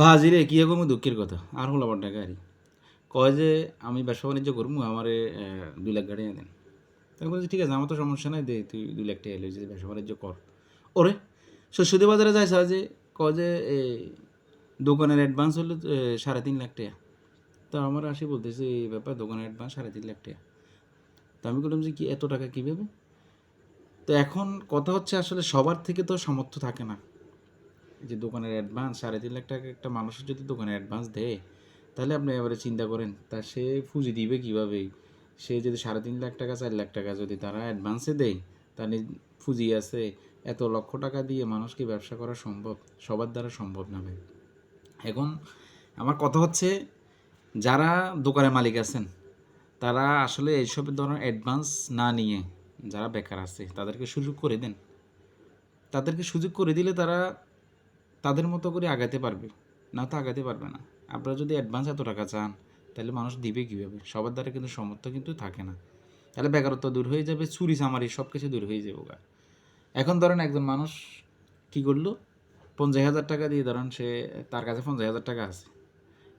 বাজিরে কি কমু দুঃখের কথা? আর হলো আবার টাকা আরি কয় যে আমি ব্যবসা বাণিজ্য করব, আমারে দুই লাখ গাড়ি দেন। তাই বলছি, ঠিক আছে, আমার তো সমস্যা নাই, দে, তুই দুই লাখ টাকা এলে যদি ব্যবসা বাণিজ্য কর। ওরে সরস্বতী বাজারে যায় স্যার যে, কয় যে দোকানের অ্যাডভান্স হলো সাড়ে তিন লাখ টাকা। তো আমার আসি বলতেছে, এই ব্যাপার, দোকানের অ্যাডভান্স সাড়ে তিন লাখ টাকা। তো আমি বললাম যে, কি, এত টাকা কীভাবে? তো এখন কথা হচ্ছে আসলে সবার থেকে তো সামর্থ্য থাকে না। যে দোকানের অ্যাডভান্স সাড়ে তিন লাখ টাকা একটা মানুষের যদি দোকানে অ্যাডভান্স দেয়, তাহলে আপনি এবারে চিন্তা করেন, তা সে পুঁজি দিবে কীভাবে? সে যদি সাড়ে তিন লাখ টাকা, চার লাখ টাকা যদি তারা অ্যাডভান্সে দেয় তাহলে পুঁজি আছে, এত লক্ষ টাকা দিয়ে মানুষকে ব্যবসা করা সম্ভব? সবার দ্বারা সম্ভব না ভাই। এখন আমার কথা হচ্ছে, যারা দোকানের মালিক আছেন, তারা আসলে এইসব ধরনের অ্যাডভান্স না নিয়ে যারা বেকার আছে, তাদেরকে সুযোগ করে দেন। তাদেরকে সুযোগ করে দিলে তারা তাদের মতো করে আগাতে পারবে। না তো আগাতে পারবে না। আপনারা যদি অ্যাডভান্স এত টাকা চান, তাহলে মানুষ দিবে কীভাবে? সবার দ্বারা কিন্তু সমর্থ কিন্তু থাকে না। তাহলে বেকারত্ব দূর হয়ে যাবে, চুরি চামারি সব কিছু দূর হয়ে যাবে গা। এখন ধরেন একজন মানুষ কী করল? পঞ্চাশ হাজার টাকা দিয়ে ধরেন সে, তার কাছে পঞ্চাশ হাজার টাকা আছে।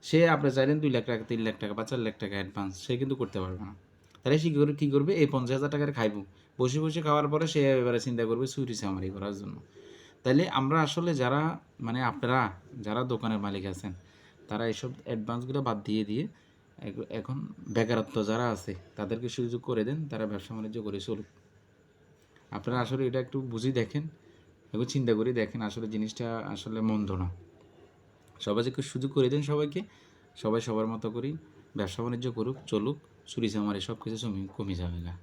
সে আপনি চাইলেন দুই লাখ টাকা, তিন লাখ টাকা বা চার লাখ টাকা অ্যাডভান্স সে কিন্তু করতে পারবে না। তাহলে সে কী করে কী করবে? এই পঞ্চাশ হাজার টাকার খাইব। বসে বসে খাওয়ার পরে সে এবারে চিন্তা করবে চুরি চামারি করার জন্য। তাইলে আমরা আসলে যারা মানে আপনারা যারা দোকানের মালিক আছেন, তারা এইসব অ্যাডভান্সগুলো বাদ দিয়ে দিয়ে এখন বেকারত্ব যারা আছে, তাদেরকে সুযোগ করে দেন, তারা ব্যবসা বাণিজ্য করে চলুক। আপনারা আসলে এটা একটু বুঝি দেখেন একটু চিন্তা করে দেখেন আসলে জিনিসটা আসলে মন্দ না। সবাইকে সুযোগ করে দেন সবাইকে, সবাই সবার মতো করেই ব্যবসা বাণিজ্য করুক, চলুক, চুরি চামারি সব কিছু কমে যাবে গা।